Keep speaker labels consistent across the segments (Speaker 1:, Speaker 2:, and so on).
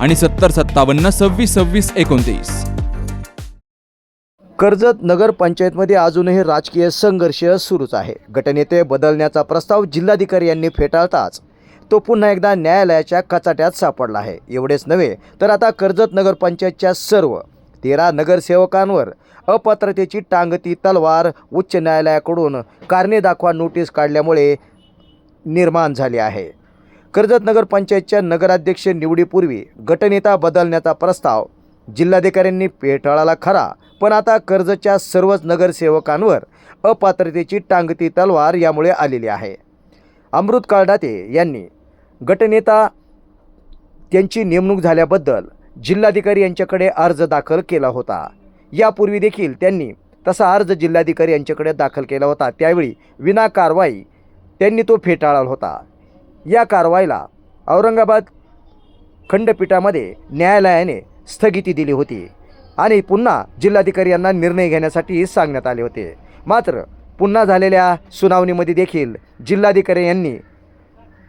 Speaker 1: आणि सत्तर सत्तावन्न सव्वीस सव्वीस एकोणतीस.
Speaker 2: कर्जत नगर पंचायतमध्ये अजूनही राजकीय संघर्ष सुरूच आहे. गटनेते बदलण्याचा प्रस्ताव जिल्हाधिकारी यांनी फेटाळताच. तो पुन्हा एकदा न्यायालयाच्या कचाट्यात सापडला आहे. एवढेच नव्हे तर आता कर्जत नगरपंचायतच्या सर्व तेरा नगरसेवकांवर अपात्रतेची टांगती तलवार उच्च न्यायालयाकडून कारणे दाखवा नोटीस काढल्यामुळे निर्माण झाली आहे. कर्जत नगर पंचायतच्या नगराध्यक्ष निवडीपूर्वी गटनेता बदलण्याचा प्रस्ताव. जिल्हाधिकाऱ्यांनी फेटाळला खरा पण आता कर्जतच्या सर्वच नगरसेवकांवर अपात्रतेची टांगती तलवार यामुळे आलेली आहे. अमृत काळडाते यांनी गटनेता त्यांची नेमणूक झाल्याबद्दल जिल्हाधिकारी यांच्याकडे अर्ज दाखल केला होता. यापूर्वी देखील त्यांनी तसा अर्ज जिल्हाधिकारी यांच्याकडे दाखल केला होता. त्यावेळी विना कारवाई त्यांनी तो फेटाळला होता. या कारवाईला औरंगाबाद खंडपीठामध्ये न्यायालयाने स्थगिती दिली होती आणि पुन्हा जिल्हाधिकारी यांना निर्णय घेण्यासाठी सांगण्यात आले होते. मात्र पुन्हा झालेल्या सुनावणीमध्ये देखील जिल्हाधिकारी यांनी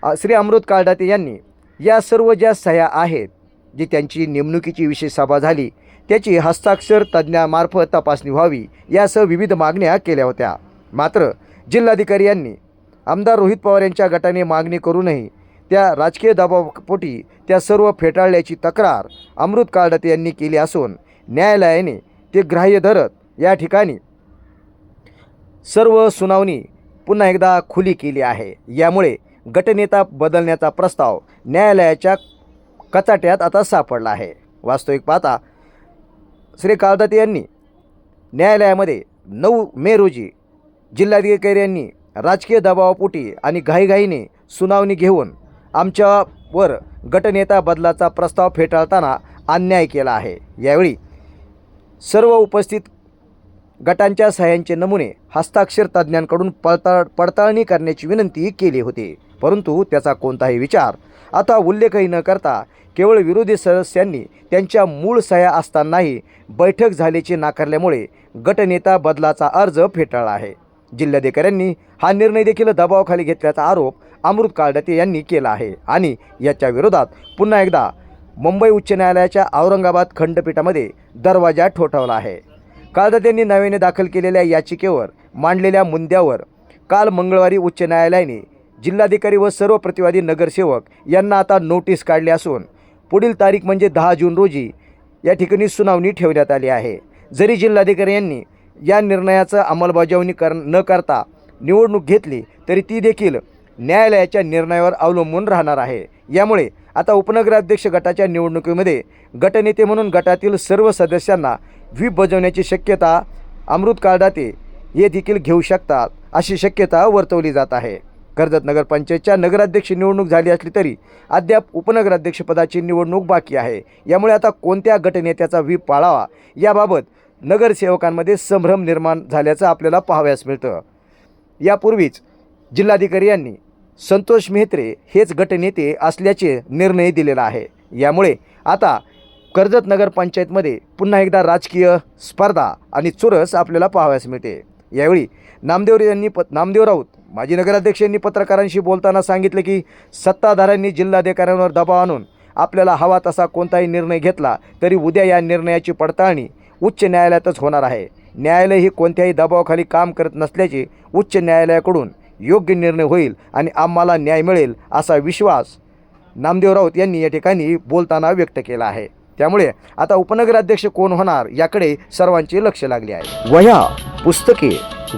Speaker 2: श्री अमृत काळदाते यांनी या सर्व ज्या सह्या आहेत जी त्यांची नेमणुकीची विशेष सभा झाली त्याची हस्ताक्षर तज्ज्ञामार्फत तपासणी व्हावी यासह विविध मागण्या केल्या होत्या. मात्र जिल्हाधिकारी यांनी आमदार रोहित पवार यांच्या गटाने मागणी करूनही त्या राजकीय दबावापोटी त्या सर्व फेटाळल्याची तक्रार अमृत काळदाते यांनी केली असून न्यायालयाने ते ग्राह्य धरत या ठिकाणी सर्व सुनावणी पुन्हा एकदा खुली केली आहे. यामुळे गटनेता बदलण्याचा प्रस्ताव न्यायालयाच्या कचाट्यात आता सापडला आहे. वास्तविक पाहता श्री काळदाते यांनी न्यायालयामध्ये नऊ मे रोजी जिल्हाधिकारी यांनी राजकीय दबावापोटी आणि घाईघाईने सुनावणी घेऊन आमच्यावर गटनेता बदलाचा प्रस्ताव फेटाळताना अन्याय केला आहे. यावेळी सर्व उपस्थित गटांच्या सह्यांचे नमुने हस्ताक्षर तज्ज्ञांकडून पडताळ पडताळणी करण्याची विनंती केली होती. परंतु त्याचा कोणताही विचार आता उल्लेखही न करता केवळ विरोधी सदस्यांनी त्यांच्या मूळ सह्या असतानाही बैठक झाल्याचे नाकारल्यामुळे गटनेता बदलाचा अर्ज फेटाळला आहे. जिल्हाधिकाऱ्यांनी हा निर्णय देखील दबावाखाली घेतल्याचा आरोप अमृत कार्डते यांनी केला आहे. आणि याच्या विरोधात पुन्हा एकदा मुंबई उच्च न्यायालयाच्या औरंगाबाद खंडपीठामध्ये दरवाजा ठोठावला आहे. काळदात्यांनी नव्याने दाखल केलेल्या याचिकेवर मांडलेल्या मुद्द्यावर काल मंगळवारी उच्च न्यायालयाने जिल्हाधिकारी व सर्व प्रतिवादी नगरसेवक यांना आता नोटीस काढली असून पुढील तारीख म्हणजे दहा जून रोजी या ठिकाणी सुनावणी ठेवण्यात आली आहे. जरी जिल्हाधिकारी यांनी या निर्णयाचं अंमलबजावणी कर न करता निवडणूक घेतली तरी ती देखील न्यायालयाच्या निर्णयावर अवलंबून राहणार आहे. यामुळे आता उपनगराध्यक्ष गटाच्या निवडणुकीमध्ये गटनेते म्हणून गटातील सर्व सदस्यांना व्हीप बजावण्याची शक्यता अमृत कार्डाते हे देखील घेऊ शकतात अशी शक्यता वर्तवली जात आहे. कर्जत नगरपंचायतच्या नगराध्यक्ष निवडणूक झाली असली तरी अद्याप उपनगराध्यक्षपदाची निवडणूक बाकी आहे. यामुळे आता कोणत्या गटनेत्याचा व्हीप पाळावा याबाबत नगरसेवकांमध्ये संभ्रम निर्माण झाल्याचं आपल्याला पाहावयास मिळतं. यापूर्वीच जिल्हाधिकारी यांनी संतोष मेहत्रे हेच गटनेते असल्याचे निर्णय दिलेला आहे. यामुळे आता कर्जत नगरपंचायतमध्ये पुन्हा एकदा राजकीय स्पर्धा आणि चुरस आपल्याला पाहावयास मिळते. यावेळी नामदेव यांनी प नामदेव राऊत माजी नगराध्यक्ष यांनी पत्रकारांशी बोलताना सांगितलं की सत्ताधाऱ्यांनी जिल्हाधिकाऱ्यांवर दबाव आणून आपल्याला हवा तसा कोणताही निर्णय घेतला तरी उद्या या निर्णयाची पडताळणी उच्च न्यायालयातच होणार आहे. न्यायालय ही कोणत्याही दबावाखाली काम करत नसल्याचे उच्च न्यायालयाकडून योग्य निर्णय होईल आणि आम्हाला न्याय मिळेल असा विश्वास नामदेव राऊत यांनी या ठिकाणी बोलताना व्यक्त केला आहे. त्यामुळे आता उपनगराध्यक्ष कोण होणार याकडे सर्वांचे लक्ष लागले आहे. वह्या पुस्तके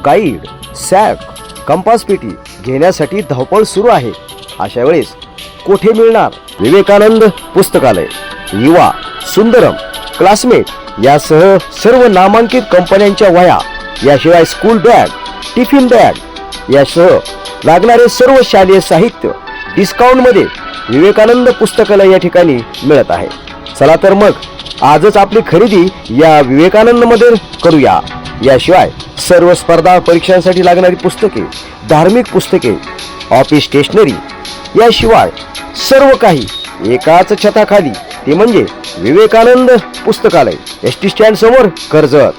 Speaker 2: गाईड सॅक कंपास पेटी घेण्यासाठी धावपळ सुरू आहे. अशा वेळेस कोठे मिळणार विवेकानंद पुस्तकालय? युवा सुंदरम क्लासमेट यासह सर्व नामांकित कंपन्यांच्या वह्या याशिवाय स्कूल बॅग टिफिन बॅग यासह लागणारे सर्व शालेय साहित्य डिस्काउंटमध्ये विवेकानंद पुस्तकालय या ठिकाणी मिळत आहे. चला तर मग आजच आपली खरेदी या विवेकानंदमध्ये करूया. याशिवाय सर्व स्पर्धा परीक्षांसाठी लागणारी पुस्तके धार्मिक पुस्तके ऑफिस स्टेशनरी याशिवाय सर्व काही एकाच छताखाली. ते म्हणजे विवेकानंद पुस्तकालय. एस टी स्टँड समोर कर्जत.